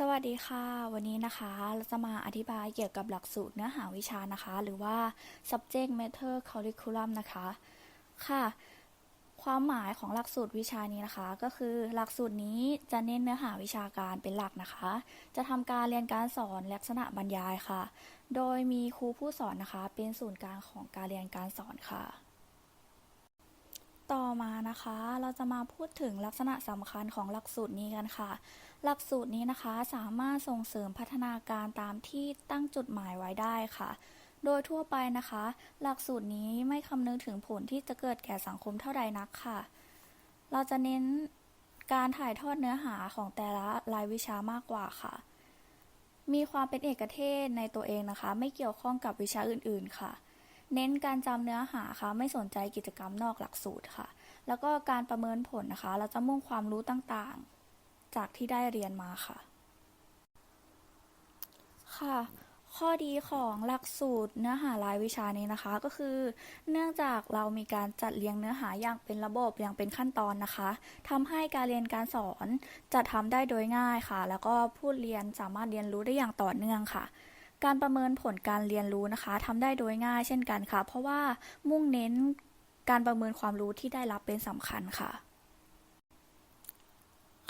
สวัสดีค่ะ วันนี้นะคะเราจะมาอธิบายเกี่ยวกับหลักสูตรเนื้อหาวิชานะคะ หรือว่า subject matter curriculum นะคะค่ะ ความหมายของหลักสูตรวิชานี้นะคะ ก็คือหลักสูตรนี้จะเน้นเนื้อหาวิชาการเป็นหลักนะคะ จะทำการเรียนการสอนลักษณะบรรยายค่ะ โดยมีครูผู้สอนนะคะ เป็นศูนย์กลางของการเรียนการสอนค่ะ ต่อมานะคะเราจะมาพูดถึงลักษณะสำคัญของหลักสูตรนี้กันค่ะ หลักสูตรนี้นะคะสามารถส่งเสริมพัฒนาการตามที่ตั้งจุดหมายไว้ได้ค่ะ โดยทั่วไปนะคะ หลักสูตรนี้ไม่คำนึงถึงผลที่จะเกิดแก่สังคมเท่าใดนักค่ะ เราจะเน้นการถ่ายทอดเนื้อหาของแต่ละรายวิชามากกว่าค่ะ มีความเป็นเอกเทศในตัวเองนะคะ ไม่เกี่ยวข้องกับวิชาอื่นๆค่ะ เน้นการจำเนื้อหาค่ะ ไม่สนใจกิจกรรมนอกหลักสูตรค่ะ แล้วก็การประเมินผลนะคะ เราจะมุ่งความรู้ต่างๆ จากที่ได้เรียนมาค่ะ ค่ะ ข้อดีของหลักสูตรเนื้อหารายวิชานี้นะคะ ก็คือ เนื่องจากเรามีการจัดเรียงเนื้อหาอย่างเป็นระบบอย่างเป็นขั้นตอนนะคะทำให้การเรียนการสอนจะทำได้โดยง่ายค่ะ แล้วก็ผู้เรียนสามารถเรียนรู้ได้อย่างต่อเนื่องค่ะ การประเมินผลการเรียนรู้นะคะทำได้โดยง่ายเช่นกันค่ะ เพราะว่ามุ่งเน้นการประเมินความรู้ที่ได้รับเป็นสำคัญค่ะ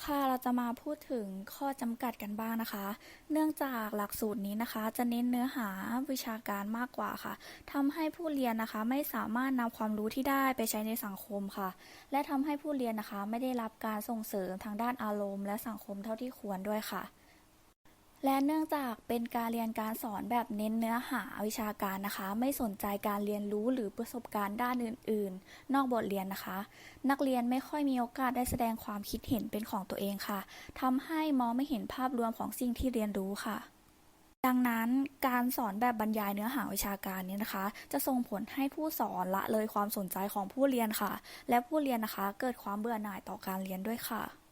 ค่ะเราจะมาพูดถึงข้อจำกัดกันบ้างนะคะ เนื่องจากหลักสูตรนี้นะคะ จะเน้นเนื้อหาวิชาการมากกว่าค่ะทำให้ผู้เรียนนะคะไม่สามารถนำความรู้ที่ได้ไปใช้ในสังคมค่ะ และทำให้ผู้เรียนนะคะไม่ได้รับการส่งเสริมทางด้านอารมณ์ และสังคมเท่าที่ควรด้วยค่ะ และเนื่องจากเป็นการเรียนการสอนแบบเน้นเนื้อหาวิชาการนะคะ ไม่สนใจการเรียนรู้หรือประสบการณ์ด้านอื่น ๆ นอกบทเรียนนะคะ นักเรียนไม่ค่อยมีโอกาสได้แสดงความคิดเห็นเป็นของตัวเองค่ะทำให้มองไม่เห็นภาพรวมของสิ่งที่เรียนรู้ค่ะ ดังนั้นการสอนแบบบรรยายเนื้อหาวิชาการนี้นะคะ จะส่งผลให้ผู้สอนละเลยความสนใจของผู้เรียนค่ะ และผู้เรียนนะคะ เกิดความเบื่อหน่ายต่อการเรียนด้วยค่ะ